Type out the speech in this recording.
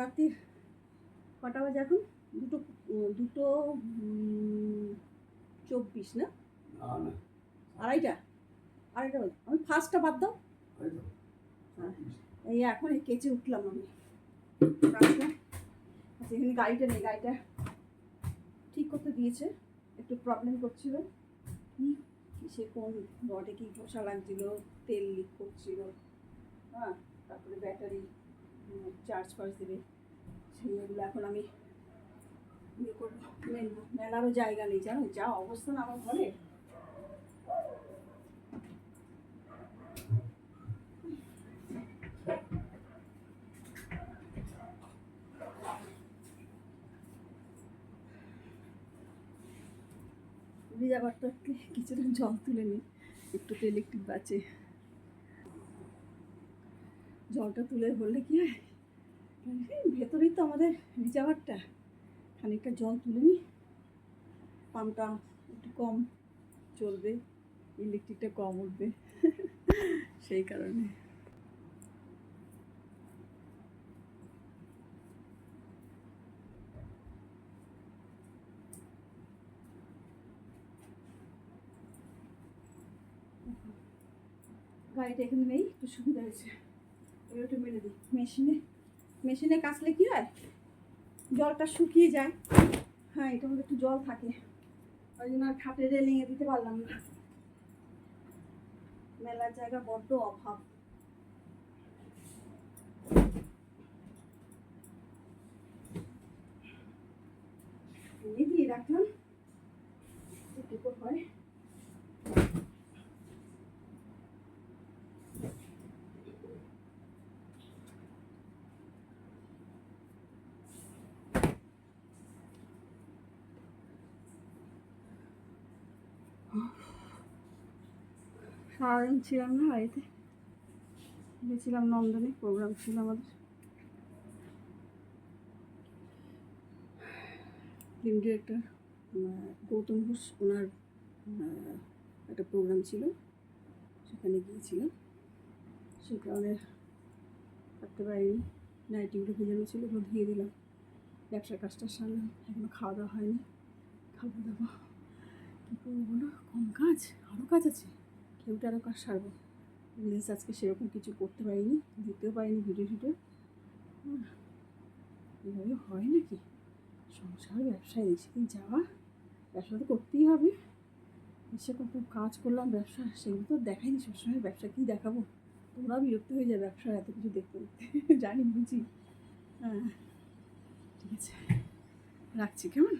রাত্রির কটা বাজে এখন? দুটো দুটো চব্বিশ না? আড়াইটা? আড়াইটা বাজে। আমি ফার্স্টটা বাদ দাও। হ্যাঁ। এই এখন এই কেচে উঠলাম আমি। আচ্ছা এখানে গাড়িটা নেই গাড়িটা ঠিক করতে দিয়েছে। একটু প্রবলেম করছিল। কি কিসে কোন রডে কি ঘষা লাগছিল তেল লিক করছিল। হ্যাঁ তারপরে ব্যাটারি চার্জ ফার্জ দেবে। সেইগুলো এখন আমি ইয়ে করব মেলবো মেলারও জায়গা নেই, জানো? যা অবস্থা না আমার ঘরে। কিছুটা জল তুলে নিই একটু তো ইলেকট্রিক বাঁচে জলটা তুলে ভরলে কি হয়? ভেতরেই তো আমাদের ভিজা ঘরটা খানিকটা জল তুলে নিই। পাম্পটা একটু কম চলবে, ইলেকট্রিকটা কম উঠবে সেই কারণে। গাড়িটা এখানে নেই, একটু সুবিধা হয়েছে। মেশিনে মেশিনে কাচলে কি হয়? জলটা শুকিয়ে যায়। হ্যাঁ মধ্যে একটু জল থাকে। ওই জন্য আর খাটে রেলিংয়ে দিতে পারলাম না। মেলার জায়গা বড্ড অভাব। দিয়ে রাখলাম এটুকু হয় সারাদিন ছিলাম না বাড়িতে। গেছিলাম নন্দনে প্রোগ্রাম ছিল আমাদের। ফিল্ম ডিরেক্টর গৌতম ঘোষ ওনার একটা প্রোগ্রাম ছিল, সেখানে গিয়েছিলাম। সেই কারণে থাকতে পারিনি। নাইটিগুলো ভেজানো ছিল, ওগুলো ধুয়ে দিলাম। ব্যবসার কাজটা সারলাম, এখনও খাওয়া দাওয়া হয়নি। খাব, দাবো। কী করব বলো কম কাজ? আরও কাজ আছে? কেউটা আরও কাজ সারবো রিলস আজকে সেরকম কিছু করতে পারিনি দিতেও পারিনি ভিডিও হুম, এভাবে হয় নাকি? সংসার ব্যবসায় এসে যাওয়া ব্যবসা তো করতেই হবে। এসে কত কাজ করলাম ব্যবসা সেগুলো তো দেখাইনি সবসময়। ব্যবসা কী দেখাবো? তোমরা বিরক্ত হয়ে যায় ব্যবসার এত কিছু দেখতে দেখতে। জানি বুঝি। হ্যাঁ ঠিক আছে। রাখছি কেমন?